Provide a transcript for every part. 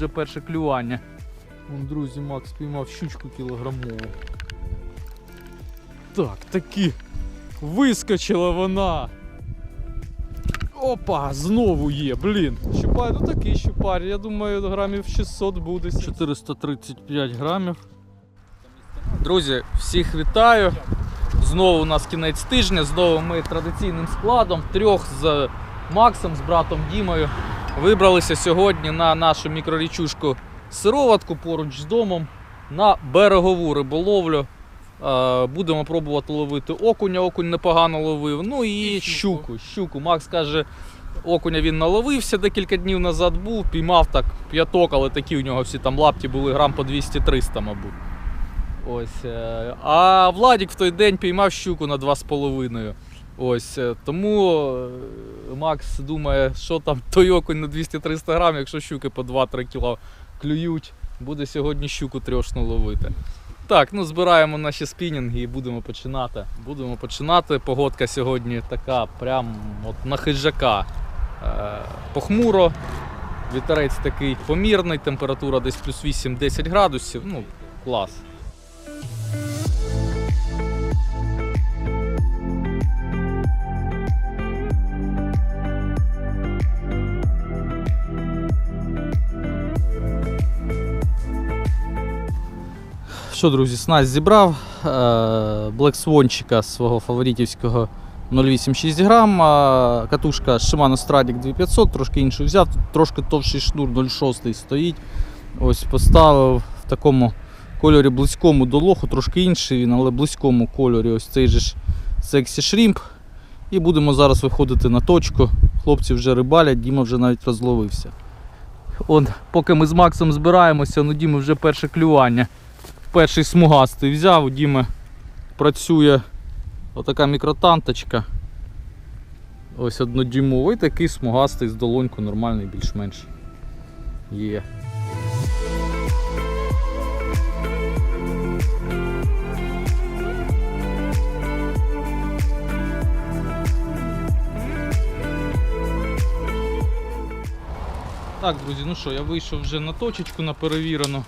вже перше клювання. Вон, друзі, Макс піймав щучку кілограмову. Так, таки вискочила вона. Опа, знову є, блін. Щупар, ну такий щупар, я думаю, грамів 600 буде. 435 грамів. Друзі, всіх вітаю. Знову у нас кінець тижня, знову ми традиційним складом трьох з Максом, з братом Дімою вибралися сьогодні на нашу мікрорічушку сироватку поруч з домом на берегову риболовлю. Е, Будемо пробувати ловити окуня, окунь непогано ловив. Ну і, щуку. щуку. Макс каже, окуня він наловився декілька днів назад був, піймав так п'яток, але такі у нього всі там лапті були грам по 200-300, мабуть. Ось. е, А Владік в той день піймав щуку на 2,5. Ось. е, Тому е, Макс думає, що там той окунь на 200-300 грам, якщо щуки по 2-3 кг клюють, буде сьогодні щуку трьошну ловити. Так, ну збираємо наші спінінги і будемо починати. Будемо починати. Погодка сьогодні така, прям от на хижака. Е, похмуро, вітерець такий помірний, температура десь плюс 8-10 градусів. Ну, клас. Що, друзі, снасть зібрав. Блексвончика свого фаворитівського 0,86 грам. е, Катушка Shimano Stradic 2500, трошки іншу взяв. Тут трошки товщий шнур 0,6 стоїть. Ось поставив в такому кольорі близькому до лоху, трошки інший він, але близькому кольорі. Ось цей же ж Sexy Shrimp. І будемо зараз виходити на точку. Хлопці вже рибалять, Діма вже навіть розловився. Он, поки ми з Максом збираємося, ну Діма вже перше клювання перший смугастий взяв, у Діми працює отака мікротанточка. Ось однодюймовий, такий смугастий з долоньку нормальний більш-менш є. Так, друзі, ну що, я вийшов вже на точечку на перевірену.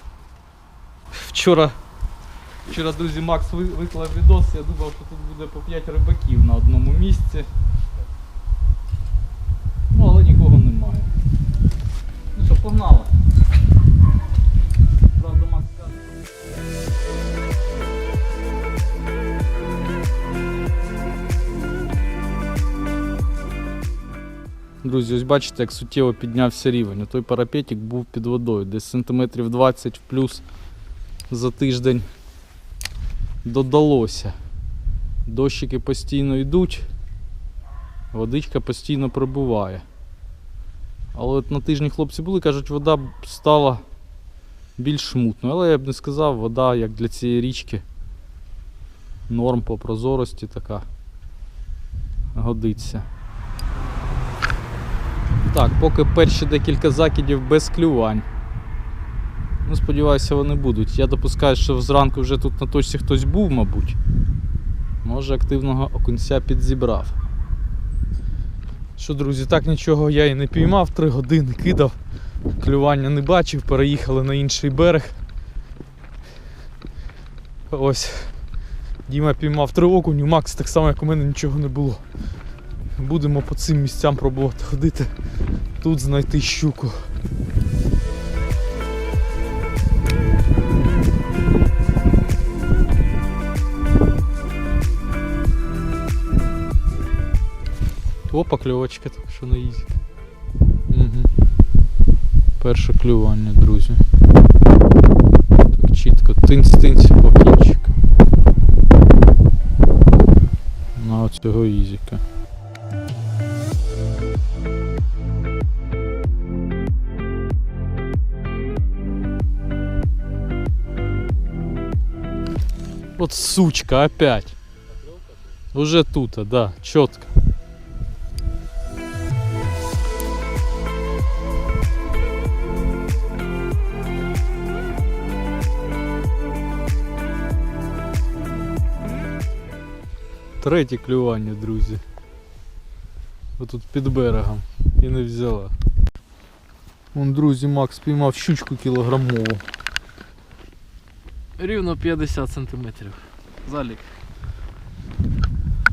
Вчора, вчора друзі, Макс виклав відос, я думав, що тут буде по 5 рибаків на одному місці. Ну, але нікого немає. Ну що, погнали. Правда, Макс каже. Друзі, ось бачите, як суттєво піднявся рівень. Той парапетик був під водою, десь сантиметрів 20 в плюс за тиждень додалося. Дощики постійно йдуть, водичка постійно прибуває. Але от на тижні хлопці були, кажуть, вода стала більш мутною. Але я б не сказав, вода як для цієї річки норм по прозорості така годиться. Так, поки перші декілька закидів без клювань. Ну, сподіваюся, вони будуть. Я допускаю, що зранку вже тут на точці хтось був, мабуть. Може активного окунця підзібрав. Що, друзі, так нічого я і не піймав, три години кидав, клювання не бачив, переїхали на інший берег. Ось. Діма піймав три окунь, Макс так само, як у мене нічого не було. Будемо по цим місцям пробувати ходити, тут знайти щуку. Опа, кльовочка так що на ізі. Угу. Перше клювання, друзі. Так чітко, тинць-тинць по кінчику. На оцього ізіка. Вот сучка опять. Уже тут, да, четко. Третє клювання, друзі. Отут під берегом. І не взяла. Вон, друзі, Макс піймав щучку кілограмову. Рівно 50 сантиметрів. Залік.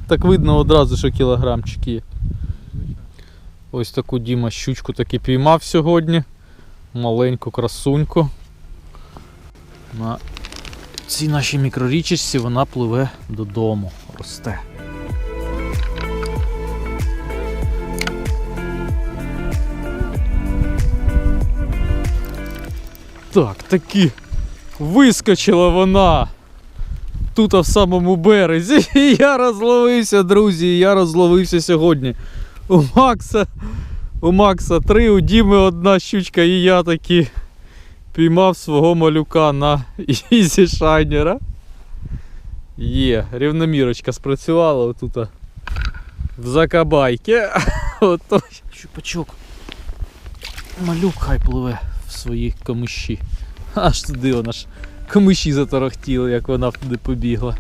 Так видно одразу, що кілограмчик є. Ось таку Діма щучку таки піймав сьогодні. Маленьку красуньку. На цій нашій мікрорічечці вона пливе додому, росте. Так, таки вискочила вона тут в самому березі. І я розловився, друзі, я розловився сьогодні. У Макса, у Макса три, у Діми одна щучка, і я таки піймав свого малюка на ізі шайнера. Є, рівномірочка спрацювала отут в закабайки. Ото щупачок. Малюк хай пливе в свої камиші. Аж туди вона ж камиші заторохтіли, як вона туди побігла.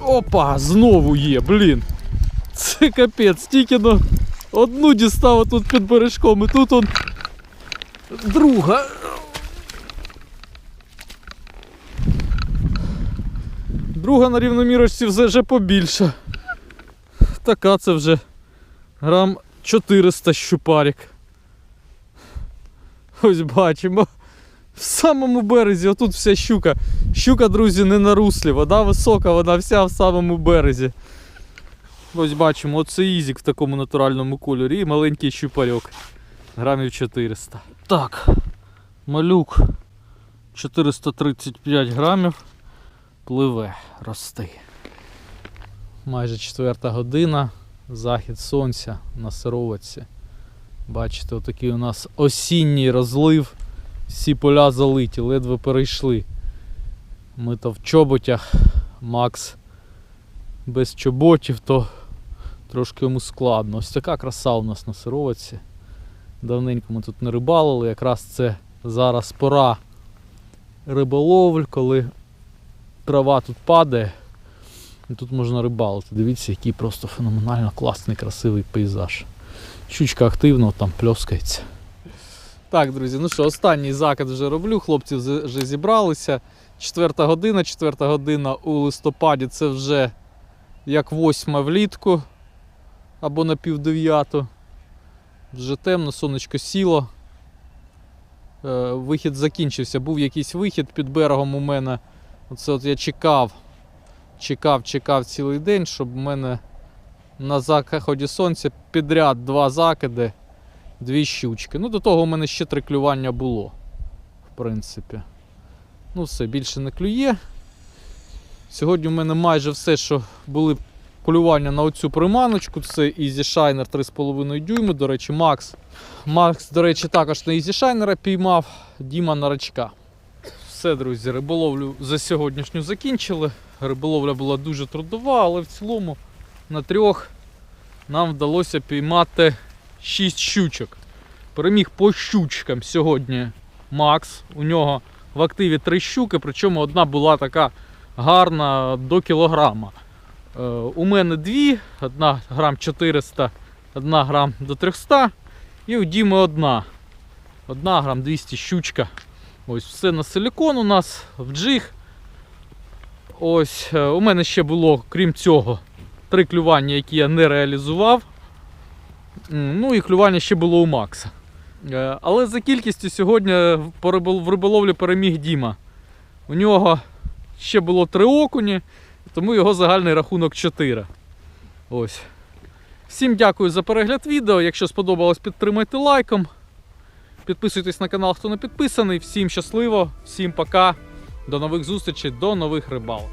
Опа, знову є, блін. Це капець, тільки но одну дістав тут під бережком, і тут он друга. Друга на рівномірочці вже побільша. Така це вже грам 400 щупарик. Ось бачимо. В самому березі, отут вся щука. Щука, друзі, не на руслі, вода висока, вона вся в самому березі. Ось бачимо, оце ізік в такому натуральному кольорі і маленький щупарьок. Грамів 400. Так, малюк 435 грамів пливе, рости. Майже четверта година, захід сонця на сироватці. Бачите, отакий у нас осінній розлив. Всі поля залиті, ледве перейшли. Ми то в чоботях, Макс без чоботів, то трошки йому складно. Ось така краса у нас на сироватці. Давненько ми тут не рибалили, якраз це зараз пора риболовль, коли трава тут падає. І тут можна рибалити. Дивіться, який просто феноменально класний, красивий пейзаж. Щучка активно там пльоскається. Так, друзі, ну що, останній закид вже роблю. Хлопці вже зібралися. Четверта година, четверта година у листопаді це вже як восьма влітку або на півдев'яту. Вже темно, сонечко сіло. Е, Вихід закінчився. Був якийсь вихід під берегом у мене. Оце от я чекав, чекав, чекав цілий день, щоб в мене на заході сонця підряд два закиди, дві щучки. Ну, до того у мене ще три клювання було, в принципі. Ну, все, більше не клює. Сьогодні у мене майже все, що були полювання на оцю приманочку. Це Easy Shiner 3,5 дюйми. До речі, Макс. Макс, до речі, також на Easy Shiner піймав, Діма на рачка. Все, друзі, риболовлю за сьогоднішню закінчили. Риболовля була дуже трудова, але в цілому на трьох нам вдалося піймати 6 щучок. Переміг по щучкам сьогодні Макс. У нього в активі 3 щуки, причому одна була така гарна до кілограма. Е, у мене дві, одна грам 400, одна грам до 300 і у Діми одна. Одна грам 200 щучка. Ось все на силікон у нас в джиг. Ось е, у мене ще було, крім цього, три клювання, які я не реалізував. Ну і клювання ще було у Макса. Е, Але за кількістю сьогодні в риболовлі переміг Діма. У нього ще було три окуні, тому його загальний рахунок 4. Ось. Всім дякую за перегляд відео. Якщо сподобалось, підтримайте лайком. Підписуйтесь на канал, хто не підписаний. Всім щасливо, всім пока. До нових зустрічей, до нових рибалок.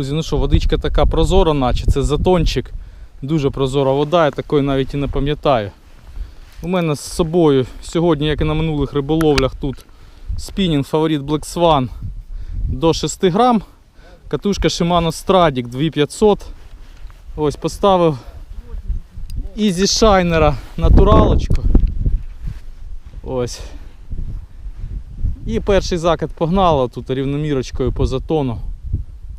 Друзі, ну що, водичка така прозора, наче це затончик. Дуже прозора вода, я такої навіть і не пам'ятаю. У мене з собою сьогодні, як і на минулих риболовлях, тут спінінг фаворит Black Swan до 6 грам. Катушка Shimano Stradic 2500. Ось поставив Easy Shiner натуралочку. Ось. І перший закид погнало тут рівномірочкою по затону.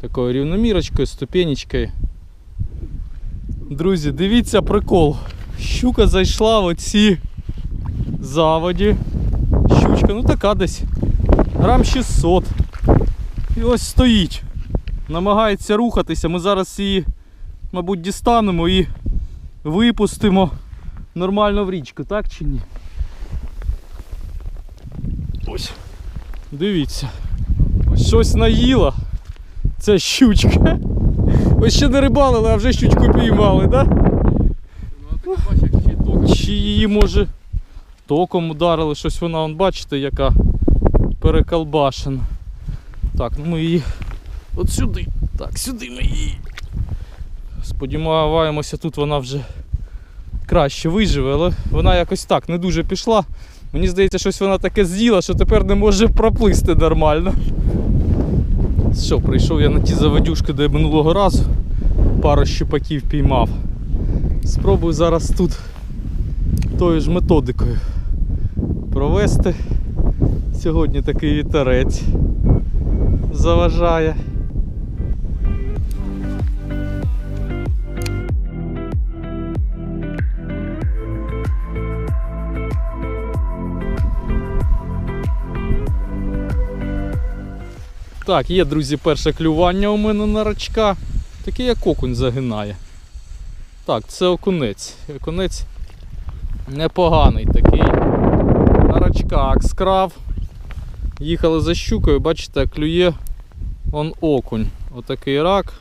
Такою рівномірочкою, ступенечкою. Друзі, дивіться прикол. Щука зайшла в оці заводі. Щучка, ну така десь. Грам 600. І ось стоїть. Намагається рухатися. Ми зараз її, мабуть, дістанемо і випустимо нормально в річку, так чи ні? Ось. Дивіться. Щось наїла. Ця щучка. Ось ще не рибалили, а вже щучку піймали, так? Да? Ну, а ти бачиш, як ще. Чи її може током ударили, щось вона, вон, бачите, яка переколбашена. Так, ну ми її от сюди. Так, сюди ми її. Сподіваємося, тут вона вже краще виживе, але вона якось так не дуже пішла. Мені здається, щось вона таке з'їла, що тепер не може проплисти нормально. Що, прийшов я на ті заводюшки, де минулого разу пару щупаків піймав. Спробую зараз тут тою ж методикою провести. Сьогодні такий вітерець заважає. Так, є, друзі, перше клювання у мене на рачка. Такий як окунь загинає. Так, це окунець. Окунець непоганий такий. На рачках скрав. Їхали за щукою, бачите, клює он окунь. Отакий рак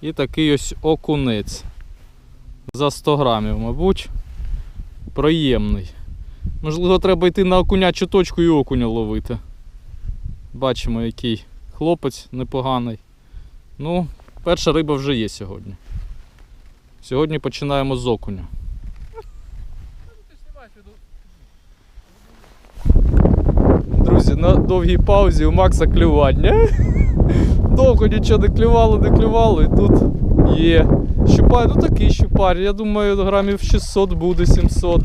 і такий ось окунець. За 100 грамів, мабуть. Приємний. Можливо, треба йти на окунячу точку і окуня ловити. Бачимо, який хлопець непоганий. Ну, перша риба вже є сьогодні. Сьогодні починаємо з окуня. Друзі, на довгій паузі у Макса клювання. Довго нічого не клювало, не клювало, і тут є. Щупар, ну такий щупар. Я думаю, грамів 600 буде 700.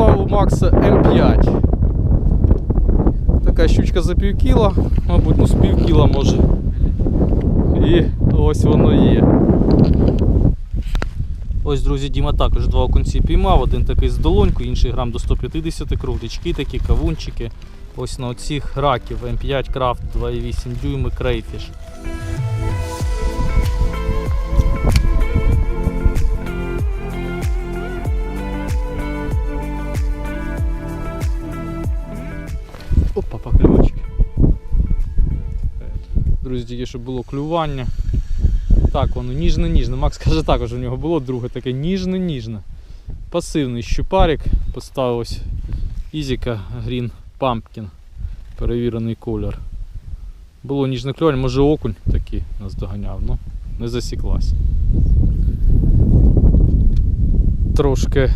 І у Макса М5. Така щучка за пів кіла, мабуть, ну з пів кіла може. І ось воно є. Ось, друзі, Діма також два окунці піймав, один такий з долоньку, інший грам до 150 круглячки такі, кавунчики. Ось на оцих раків М5 Крафт 2,8 дюйми крейфіш. Опа, покльовочки. Друзі, тільки що було клювання. Так, воно ніжне-ніжне. Макс каже, також у нього було друге таке ніжне-ніжне. Пасивний щупарик. Поставив ось Ізіка Green Pumpkin. Перевірений колір. Було ніжне клювання, може окунь такий нас доганяв, ну не засіклась. Трошки,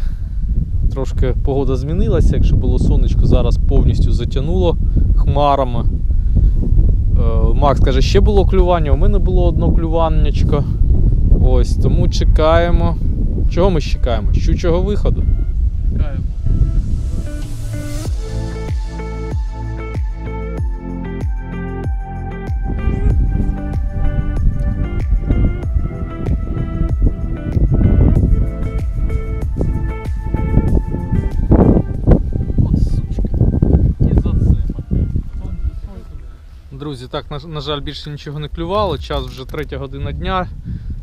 трошки погода змінилася, якщо було сонечко, зараз повністю затягнуло хмарами. Е, Макс каже, ще було клювання, у мене було одно клюваннячко. Ось, тому чекаємо. Чого ми чекаємо? Щучого виходу. Чекаємо. Друзі, так, на, жаль, більше нічого не клювало. Час вже третя година дня.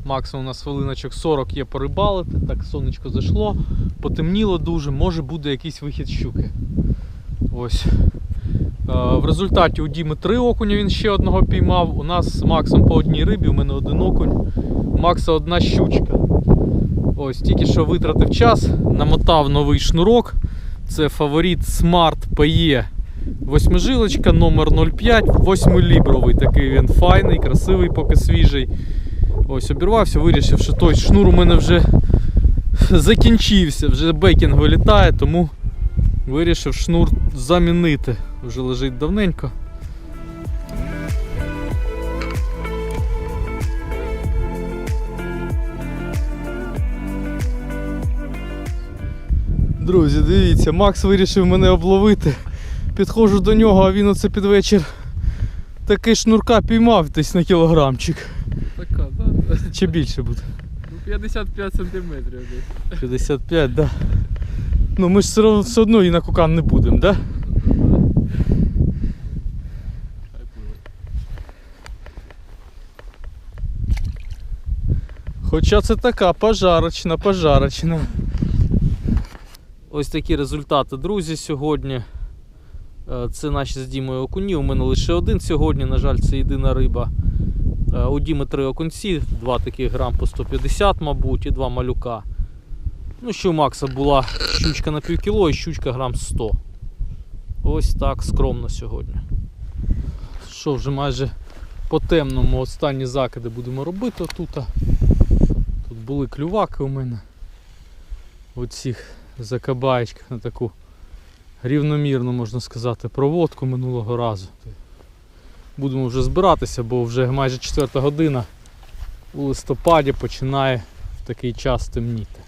Максимум у нас хвилиночок 40 є порибалити. Так, сонечко зайшло, потемніло дуже, може буде якийсь вихід щуки. Ось. Е, В результаті у Діми три окуня він ще одного піймав. У нас з Максом по одній рибі, у мене один окунь, у Макса одна щучка. Ось, тільки що витратив час, намотав новий шнурок. Це фаворит Smart PE Восьмижилочка номер 05, восьмилібровий такий він файний, красивий, поки свіжий. Ось обірвався, вирішив, що той шнур у мене вже закінчився, вже бекінг вилітає, тому вирішив шнур замінити. Вже лежить давненько. Друзі, дивіться, Макс вирішив мене обловити. Підходжу до нього, а він оце під вечір такий шнурка піймав десь на кілограмчик. Така, да? Чи більше буде? Ну 55 сантиметрів десь. 55, да. Ну ми ж все одно, все одно і на кукан не будемо, да? Хоча це така пожарочна, пожарочна. Ось такі результати, друзі, сьогодні. Е, Це наші з Дімою окуні. У мене лише один сьогодні, на жаль, це єдина риба. Е, У Діми три окунці, два таких грам по 150, мабуть, і два малюка. Ну, що у Макса була щучка на півкіло і щучка грам 100. Ось так скромно сьогодні. Що вже майже по темному останні закиди будемо робити тут. Тут були клюваки у мене. Оцих закабаєчках на таку рівномірну, можна сказати, проводку минулого разу. Будемо вже збиратися, бо вже майже 4 година у листопаді починає в такий час темніти.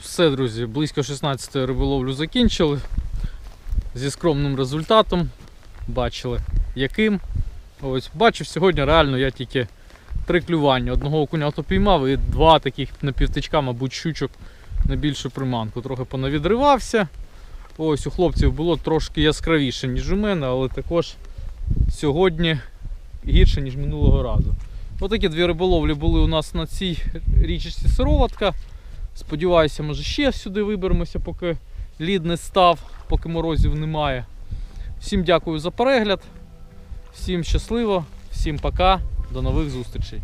Все, друзі, близько 16 риболовлю закінчили. Зі скромним результатом. Бачили яким. Ось бачив сьогодні реально я тільки три клювання. Одного окуня піймав і два таких напівтичка, мабуть, щучок на більшу приманку. Трохи понавідривався. Ось у хлопців було трошки яскравіше, ніж у мене, але також сьогодні гірше, ніж минулого разу. Отакі дві риболовлі були у нас на цій річці Сироватка. Сподіваюся, може ще сюди виберемося, поки лід не став, поки морозів немає. Всім дякую за перегляд. Всім щасливо, всім пока, до нових зустрічей.